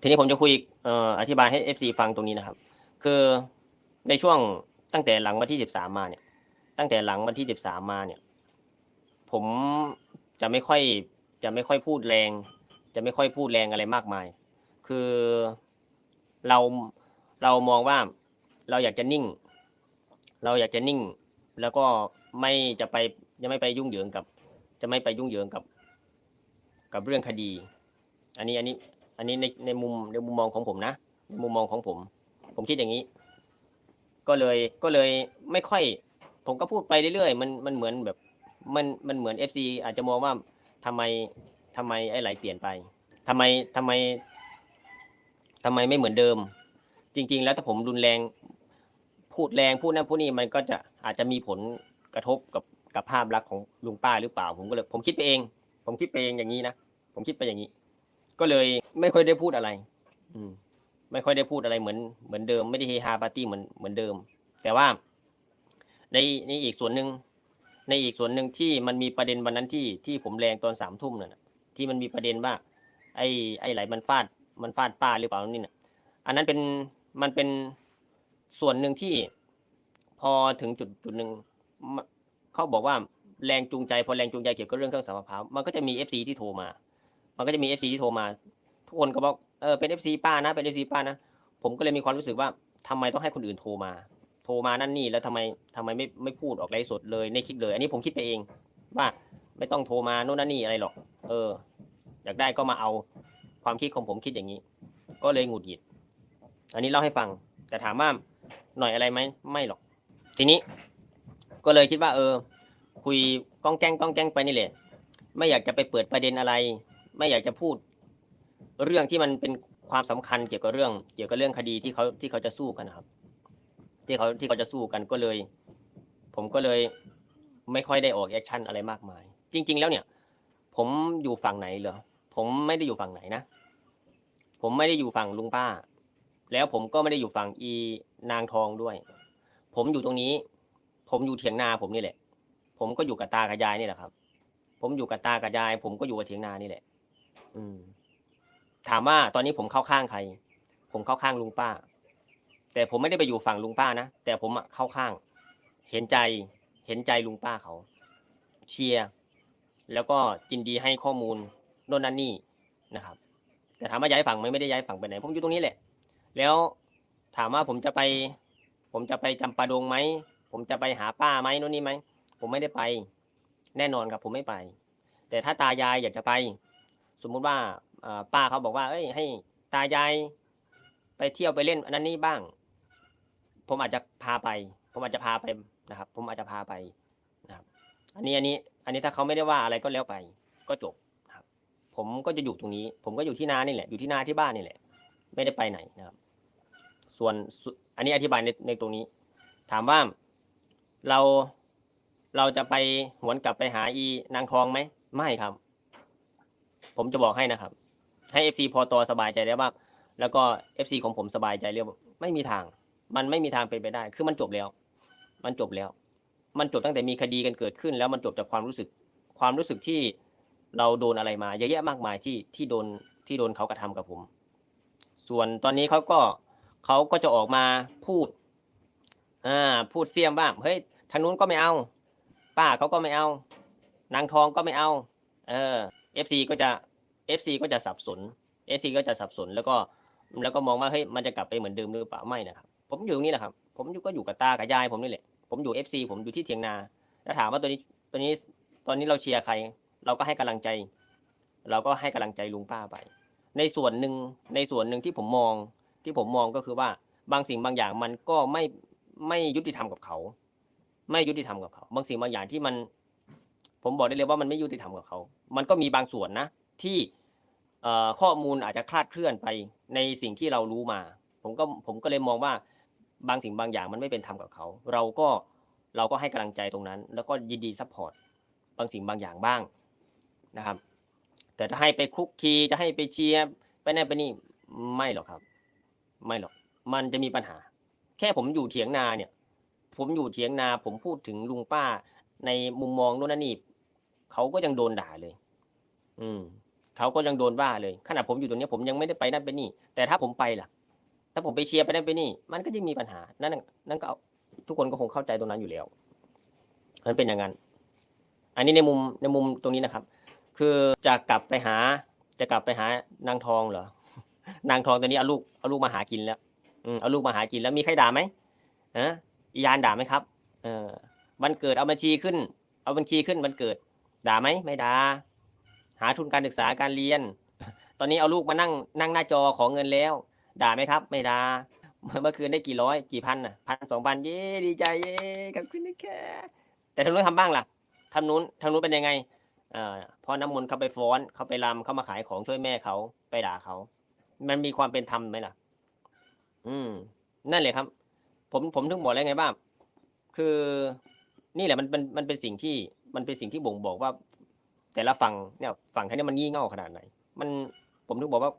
ทีนี้ผมจะคุยเอ่ออธิบายให้ FC ฟังตรงนี้นะครับ คือในช่วงตั้งแต่หลังวันที่ 13 มาเนี่ย ตั้งแต่หลังวันที่ 13 มาเนี่ย ผมจะไม่ค่อยจะไม่ค่อยพูดแรง จะไม่ค่อยพูดแรงอะไรมากมาย คือเราเรามองว่าเราอยากจะนิ่ง เราอยากจะนิ่ง แล้วก็ไม่จะไปจะไม่ไปยุ่งเหยิงกับ จะไม่ไปยุ่งเหยิงกับ กับเรื่องคดี อันนี้อันนี้ อันนี้ในในมุมในมุมมองของผมนะในมุมมองของผม ผมคิดอย่างนี้ ก็เลยก็เลยไม่ค่อย ผมก็พูดไปเรื่อยๆมันมันเหมือนแบบ มันมันเหมือนเอฟซีอาจจะมองว่าทำไมทำไมไอ้ไหลเปลี่ยนไปทำไมทำไมทำไมไม่เหมือนเดิม จริง ๆ แล้วถ้าผมรุนแรง พูดแรงพูดนั่นพูดนี่มันก็จะอาจจะมีผลกระทบกับกับภาพลักษณ์ของลุงป้าหรือเปล่า ผมก็เลยผมคิดไปเอง ผมคิดไปเองอย่างนี้นะผมคิดไปอย่างนี้ ก็เลยไม่ค่อยได้พูดอะไร อืม ไม่ค่อยได้พูดอะไรเหมือนเหมือนเดิม ไม่ได้เฮฮาปาร์ตี้เหมือนเหมือนเดิม แต่ว่า ในในอีกส่วนหนึ่งในอีกส่วนหนึ่งที่มันมีประเด็นวันนั้นที่ที่ผมแรงตอนสามทุ่มน่ะที่มันมีประเด็นว่า ไอ้ไอ้ไหลมันฟาดมันฟาดป้าหรือเปล่านี่น่ะอันนั้นเป็นมันเป็นส่วนหนึ่งที่พอถึงจุดจุดหนึ่งมเขาบอกว่าแรงจูงใจพอแรงจูงใจเกี่ยวกับเรื่องเครื่องสัมมะพร้าวมันก็จะมีเอฟซีที่โทรมา มันก็จะมีเอฟซีที่โทรมา ทุกคนก็บอกเออเป็นเอฟซีป้านะเป็นเอฟซีป้านะผมก็เลยมีความรู้สึกว่าทำไมต้องให้คนอื่นโทรมา โทรมานั่นนี่แล้วทำไมทำไมไม่ไม่พูดออกไลฟ์สดเลยในคลิปเลย อันนี้ผมคิดไปเองว่าไม่ต้องโทรมาโน่นนั่นนี่อะไรหรอก เออ อยากได้ก็มาเอาความคิดของผมคิดอย่างนี้ ก็เลยหงุดหงิด อันนี้เล่าให้ฟัง แต่ถามว่าหน่อยอะไรไหมไม่หรอก ทีนี้ ก็เลยคิดว่า เออ คุยก้องแกล้งก้องแกล้งไปนี่แหละ ไม่อยากจะไปเปิดประเด็นอะไร ไม่อยากจะพูด เรื่องที่มันเป็นความสำคัญเกี่ยวกับเรื่อง เกี่ยวกับเรื่องคดีที่เขาที่เขาจะสู้กันนะครับ ที่เขาที่เขาจะสู้กันก็เลย ผมก็เลยไม่ค่อยได้ออกแอคชั่นอะไรมากมาย จริง ๆ แล้วเนี่ย ผมอยู่ฝั่งไหนเหรอผมไม่ได้อยู่ฝั่งไหนนะผมไม่ได้อยู่ฝั่งลุงป้า แล้วผมก็ไม่ได้อยู่ฝั่งอีนางทองด้วย ผมอยู่ตรงนี้ ผมอยู่เถียงนาผมนี่แหละ ผมก็อยู่กับตากับยายนี่แหละครับ ผมอยู่กับตากับยาย ผมก็อยู่กับเถียงนานี่แหละ อืม ถามว่าตอนนี้ผมเข้าข้างใคร ผมเข้าข้างลุงป้า แต่ผมไม่ได้ไปอยู่ฝั่งลุงป้านะแต่ผมอะเข้าข้าง เห็นใจ เห็นใจลุงป้าเขา เชียร์แล้วก็ยินดีให้ข้อมูลโน่นนั่นนี่นะครับ แต่ถามว่าย้ายฝั่งไหมไม่ได้ย้ายฝั่งไปไหนผมอยู่ตรงนี้แหละ แล้วถามว่าผมจะไป ผมจะไปจำปาดงไหมผมจะไปหาป้าไหมโน่นนี่ไหมผมไม่ได้ไป แน่นอนครับผมไม่ไป แต่ถ้าตายายอยากจะไป สมมุติว่าป้าเขาบอกว่า เอ้ย ให้ตายายไปเที่ยวไปเล่นอันนั้นนี่บ้าง ผมอาจจะพาไป ผมอาจจะพาไปนะครับ ผมอาจจะพาไปนะครับ อันนี้อันนี้ อันนี้ถ้าเขาไม่ได้ว่าอะไรก็แล้วไป ก็จบครับ ผมก็จะอยู่ตรงนี้ ผมก็อยู่ที่นานี่แหละ อยู่ที่นาที่บ้านนี่แหละ ไม่ได้ไปไหนนะครับ ส่วนส่วนอันนี้อธิบายในในตรงนี้ ถามว่าเราเราจะไปหวนกลับไปหาอีนางทองไหมไม่ครับ ผมจะบอกให้นะครับ ให้เอฟซีพอตอสบายใจแล้วว่าแล้วก็เอฟซีของผมสบายใจเรียกว่าไม่มีทาง มันไม่มีทางเป็นไปได้ คือมันจบแล้ว มันจบแล้ว มันจบตั้งแต่มีคดีกันเกิดขึ้น แล้วมันจบจากความรู้สึก ความรู้สึกที่เราโดนอะไรมาเยอะแยะมากมายที่ที่โดนที่โดนเขากระทำกับผม ส่วนตอนนี้เขาก็เขาก็จะออกมาพูด อ่า พูดเสียมบ้างเฮ้ยทางนู้นก็ไม่เอา ป้าเขาก็ไม่เอา นางทองก็ไม่เอา เออ เอฟซีก็จะเอฟซีก็จะสับสนเอฟซีก็จะสับสนแล้วก็แล้วก็มองว่าเฮ้ยมันจะกลับไปเหมือนเดิมหรือเปล่าไม่นะครับผมอยู่ตรงนี้แหละครับ ผมอยู่ก็อยู่กับตากับยายผมนี่แหละผมอยู่เอฟซีผมอยู่ที่เถียงนาแล้วถามว่าตัวนี้ตัวนี้ตอนนี้เราเชียร์ใคร เราก็ให้กำลังใจ เราก็ให้กำลังใจลุงป้าไป ในส่วนหนึ่งในส่วนหนึ่งที่ผมมองที่ผมมองก็คือว่าบางสิ่งบางอย่างมันก็ไม่ไม่ยุติธรรมกับเขา ไม่ยุติธรรมกับเขา บางสิ่งบางอย่างที่มัน ผมบอกได้เลยว่ามันไม่ยุติธรรมกับเขา มันก็มีบางส่วนนะ ที่ข้อมูลอาจจะคลาดเคลื่อนไปในสิ่งที่เรารู้มา ผมก็ผมก็เลยมองว่าบางสิ่งบางอย่างมันไม่เป็นธรรมกับเขา เราก็เราก็ให้กำลังใจตรงนั้น แล้วก็ยินดีซัพพอร์ตบางสิ่งบางอย่างบ้างนะครับ แต่ถ้าให้ไปคลุกคีจะให้ไปเชียร์ไปนั่นไปนี่ไม่หรอกครับ ไม่หรอก มันจะมีปัญหา แค่ผมอยู่เถียงนาเนี่ย ผมอยู่เถียงนา ผมพูดถึงลุงป้าในมุมมองโน่นนนนี่ เขาก็ยังโดนด่าเลย อืมเขาก็ยังโดนว่าเลยขนาดผมอยู่ตรงนี้ผมยังไม่ได้ไปนั่นไปนี่ แต่ถ้าผมไปล่ะ ถ้าผมไปเชียร์ไปนั่นไปนี่ มันก็จะมีปัญหา นั่นนั่นก็เอาทุกคนก็คงเข้าใจตรงนั้นอยู่แล้วมันเป็นอย่างนั้น อันนี้ในมุมในมุมตรงนี้นะครับ คือจะกลับไปหา จะกลับไปหานางทองเหรอ นางทองตอนนี้เอาลูกเอาลูกมาหากินแล้วอืมเอาลูกมาหากินแล้วมีใครด่าไหมฮะอียานด่าไหมครับ เออวันเกิดเอาบัญชีขึ้น เอาบัญชีขึ้นวันเกิด ด่าไหมไม่ด่าหาทุนการศึกษาการเรียน ตอนนี้เอาลูกมานั่งนั่งหน้าจอขอเงินแล้ว ด่าไหมครับ ไม่ด่าเมื่อคืนได้กี่ร้อยกี่พันอะพันสองพันเย้ดีใจเย้ขอบคุณนะคะแต่ทางนู้นทำบ้างล่ะทางนู้นทางนู้นเป็นยังไงเอ่อพอน้ำมนต์เขาไปฟ้อนเขาไปรำเขามาขายของช่วยแม่เขาไปด่าเขา มันมีความเป็นธรรมไหมล่ะ อืม นั่นเลยครับ ผมผมถึงบอกแล้วไงว่างคือ นี่แหละมันมันมันเป็นสิ่งที่ มันเป็นสิ่งที่บ่งบอกว่า แต่ละฝั่งเนี่ยฝั่งท่านเนี่ยมันงี่เง่าขนาดไหน มันผมถึงบอกว่า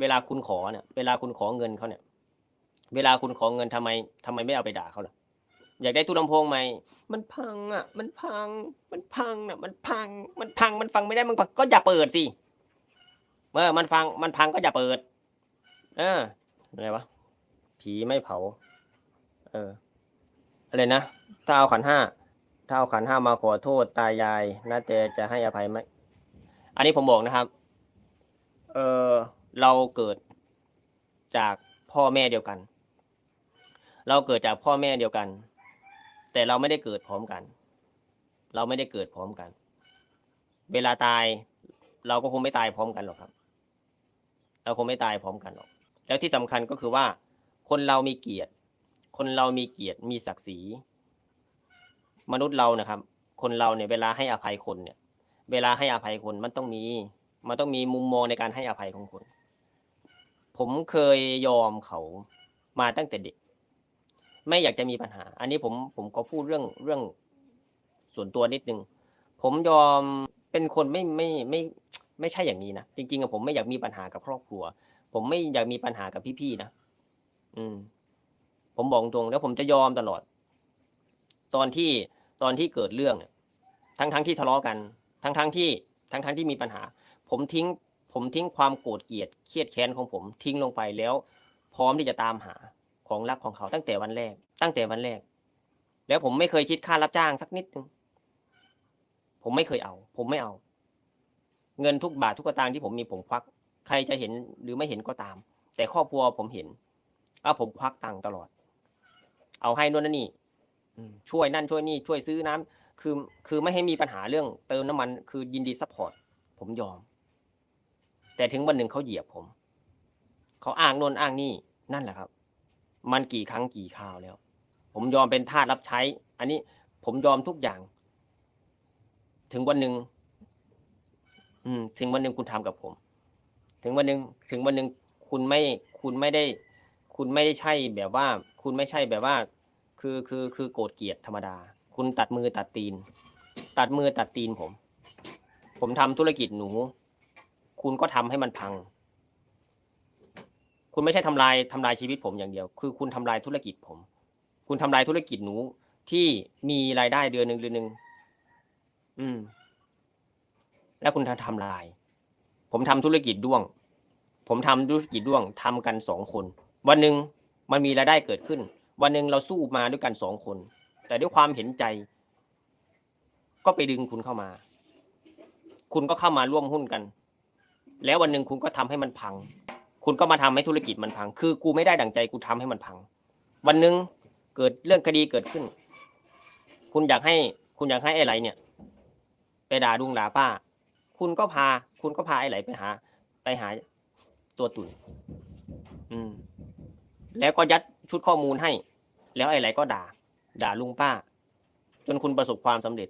เวลาคุณขอเนี่ย เวลาคุณขอเงินเขาเนี่ย เวลาคุณขอเงินทำไมทำไมไม่เอาไปด่าเขาล่ะอยากได้ตู้ลำโพงไหมมันพังอะ มันพัง มันพังน่ะ มันพัง มันพัง มันฟังไม่ได้ มันพัง ก็อย่าเปิดสิ เมื่อมันฟัง มันพังก็อย่าเปิด เอออะไรวะ ผีไม่เผา เออ อะไรนะ ถ้าเอาขันห้า ถ้าเอาขันห้ามาขอโทษตายายนาแต่จะให้อภัยไหมอันนี้ผมบอกนะครับ เออเราเกิดจากพ่อแม่เดียวกัน เราเกิดจากพ่อแม่เดียวกัน แต่เราไม่ได้เกิดพร้อมกัน เราไม่ได้เกิดพร้อมกัน เวลาตายเราก็คงไม่ตายพร้อมกันหรอกครับ เราคงไม่ตายพร้อมกันหรอก แล้วที่สำคัญก็คือว่า คนเรามีเกียรติ คนเรามีเกียรติมีศักดิ์ศรี มนุษย์เรานะครับ คนเราเนี่ยเวลาให้อภัยคนเนี่ย เวลาให้อภัยคนมันต้องมี มันต้องมีมุมมองในการให้อภัยของคน ผมเคยยอมเขามาตั้งแต่เด็ก ไม่อยากจะมีปัญหา อันนี้ผมผมก็พูดเรื่องเรื่องส่วนตัวนิดนึง ผมยอมเป็นคนไม่ไม่ไม่ ไม่ใช่อย่างนี้นะจริงๆอะผมไม่อยากมีปัญหากับครอบครัว ผมไม่อยากมีปัญหากับพี่ๆนะอืม ผมบอกตรงแล้วผมจะยอมตลอด ตอนที่ตอนที่เกิดเรื่องเนี่ยทั้งทั้งที่ทะเลาะกัน ทั้งทั้งที่ทั้งทั้งที่มีปัญหา ผมทิ้ง ผมทิ้งความโกรธเกลียดเครียดแค้นของผมทิ้งลงไปแล้ว พร้อมที่จะตามหาของรักของเขาตั้งแต่วันแรก ตั้งแต่วันแรก แล้วผมไม่เคยคิดค่ารับจ้างสักนิดนึงผมไม่เคยเอา ผมไม่เอา เงินทุกบาททุกตางค์ที่ผมมีผมควัก ใครจะเห็นหรือไม่เห็นก็ตาม แต่ครอบครัวผมเห็นว่าผมควักตังค์ตลอด เอาให้นู่นนนนี่ ช่วยนั่นช่วยนี่ช่วยซื้อน้ำคือคือไม่ให้มีปัญหาเรื่องเติมน้ำมัน คือยินดีซัพพอร์ตผมยอม แต่ถึงวันหนึ่งเขาเหยียบผมเขาอ้างโน่นอ้างนี่นั่นแหละครับ มันกี่ครั้งกี่คราวแล้ว ผมยอมเป็นทาสรับใช้ อันนี้ผมยอมทุกอย่าง ถึงวันหนึ่งอืม ถึงวันหนึ่งคุณทำกับผม ถึงวันหนึ่งถึงวันหนึ่งคุณไม่คุณไม่ได้ คุณไม่ได้ใช่แบบว่า คุณไม่ใช่แบบว่า คือคือคือโกรธเกลียดธรรมดา คุณตัดมือตัดตีน ตัดมือตัดตีนผม ผมทำธุรกิจหนู คุณก็ทำให้มันพัง คุณไม่ใช่ทำลายทำลายชีวิตผมอย่างเดียว คือคุณทำลายธุรกิจผม คุณทำลายธุรกิจหนูที่มีรายได้เดือนหนึ่งเดือนหนึ่งอืม แล้วคุณทำทำลาย ผมทำธุรกิจด้วง ผมทำธุรกิจด้วงทำกันสองคน วันหนึ่งมันมีรายได้เกิดขึ้น วันหนึ่งเราสู้มาด้วยกันสองคน แต่ด้วยความเห็นใจ ก็ไปดึงคุณเข้ามา คุณก็เข้ามาร่วมหุ้นกัน แล้ววันหนึ่งคุณก็ทำให้มันพัง คุณก็มาทำให้ธุรกิจมันพัง คือกูไม่ได้ดั่งใจกูทำให้มันพัง วันหนึ่งเกิดเรื่องคดีเกิดขึ้น คุณอยากให้ คุณอยากให้ไอ้ไหลเนี่ย ไปด่าดุงด่าป้า คุณก็พา คุณก็พาไอ้ไหลไปหา ไปหาตัวตุ่นอืมแล้วก็ยัดชุดข้อมูลให้ แล้วไอ้ไหลก็ด่า ด่าลุงป้า จนคุณประสบความสำเร็จ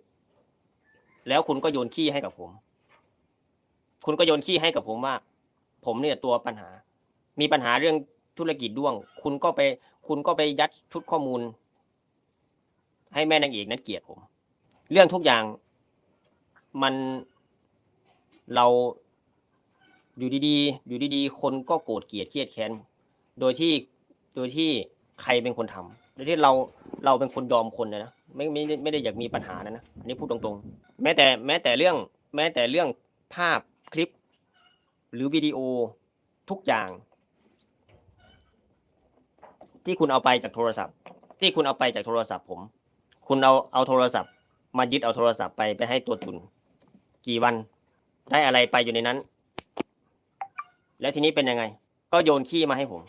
แล้วคุณก็โยนขี้ให้กับผม คุณก็โยนขี้ให้กับผมว่า ผมเนี่ยตัวปัญหา มีปัญหาเรื่องธุรกิจด้วง คุณก็ไป คุณก็ไปยัดชุดข้อมูล ให้แม่นางเอกนั้นเกลียดผม เรื่องทุกอย่างมันเราอยู่ดีๆ อยู่ดีๆ คนก็โกรธเกลียดเครียดแค้น โดยที่ โดยที่ใครเป็นคนทำโด ยที่เราเราเป็นคนยอมคนนะไม่ไม่ไม่ได้อยากมีปัญหานะนะอันนี้พูดตรงๆ แม้แต่แม้แต่เรื่องแม้แต่เรื่องภาพคลิป หรือวิดีโอทุกอย่าง ที่คุณเอาไปจากโทรศัพท์ ที่คุณเอาไปจากโทรศัพท์ผม คุณเอาเอาโทรศัพท์ มายึดเอาโทรศัพท์ไปไปให้ตัวตุนกี่วัน ได้อะไรไปอยู่ในนั้น แล้วทีนี้เป็นยังไง ก็โยนขี้มาให้ผม